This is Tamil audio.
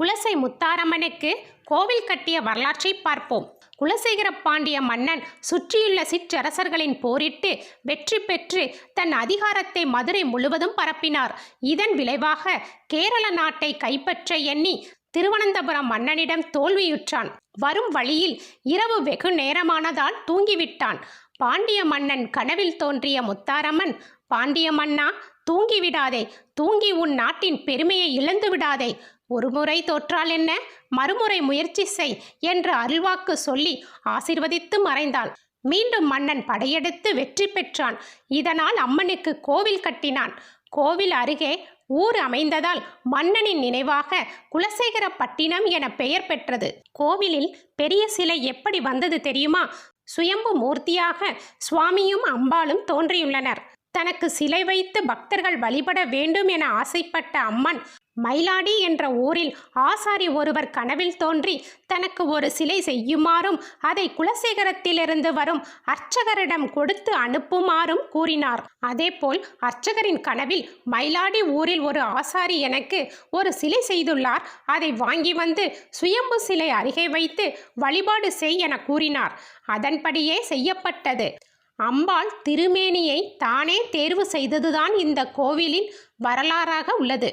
குலசை முத்தாரம்மனுக்கு கோவில் கட்டிய வரலாற்றை பார்ப்போம். குலசேகர பாண்டிய மன்னன் சுற்றியுள்ள சிற்றரசர்களின் போரிட்டு வெற்றி பெற்று தன் அதிகாரத்தை மதுரை முழுவதும் பரப்பினார். இதன் விளைவாக கேரள நாட்டை கைப்பற்ற எண்ணி திருவனந்தபுரம் மன்னனிடம் தோல்வியுற்றான். வரும் வழியில் இரவு வெகு நேரமானதால் தூங்கிவிட்டான். பாண்டிய மன்னன் கனவில் தோன்றிய முத்தாரம்மன் பாண்டிய மன்னா தூங்கிவிடாதே தூங்கி உன் நாட்டின் பெருமையை இழந்து விடாதே. ஒருமுறை தோற்றால் என்ன? மறுமுறை முயற்சி செய் என்று அருள்வாக்கு சொல்லி ஆசிர்வதித்து மறைந்தாள். மீண்டும் மன்னன் படையெடுத்து வெற்றி பெற்றான். இதனால் அம்மனுக்கு கோவில் கட்டினான். கோவில் அருகே ஊர் அமைந்ததால் மன்னனின் நினைவாக குலசேகரப்பட்டினம் என பெயர் பெற்றது. கோவிலில் பெரிய சிலை எப்படி வந்தது தெரியுமா? சுயம்பு மூர்த்தியாக சுவாமியும் அம்பாளும் தோன்றியுள்ளனர். தனக்கு சிலை வைத்து பக்தர்கள் வழிபட வேண்டும் என ஆசைப்பட்ட அம்மன் மயிலாடி என்ற ஊரில் ஆசாரி ஒருவர் கனவில் தோன்றி தனக்கு ஒரு சிலை செய்யுமாறும் அதை குலசேகரத்திலிருந்து வரும் அர்ச்சகரிடம் கொடுத்து அனுப்புமாறும் கூறினார். அதேபோல் அர்ச்சகரின் கனவில் மயிலாடி ஊரில் ஒரு ஆசாரி எனக்கு ஒரு சிலை செய்துள்ளார். அதை வாங்கி வந்து சுயம்பு சிலை அருகே வைத்து வழிபாடு செய் என கூறினார். அதன்படியே செய்யப்பட்டது. அம்பாள் திருமேனியை தானே தேர்வு செய்ததுதான் இந்த கோவிலின் வரலாறாக உள்ளது.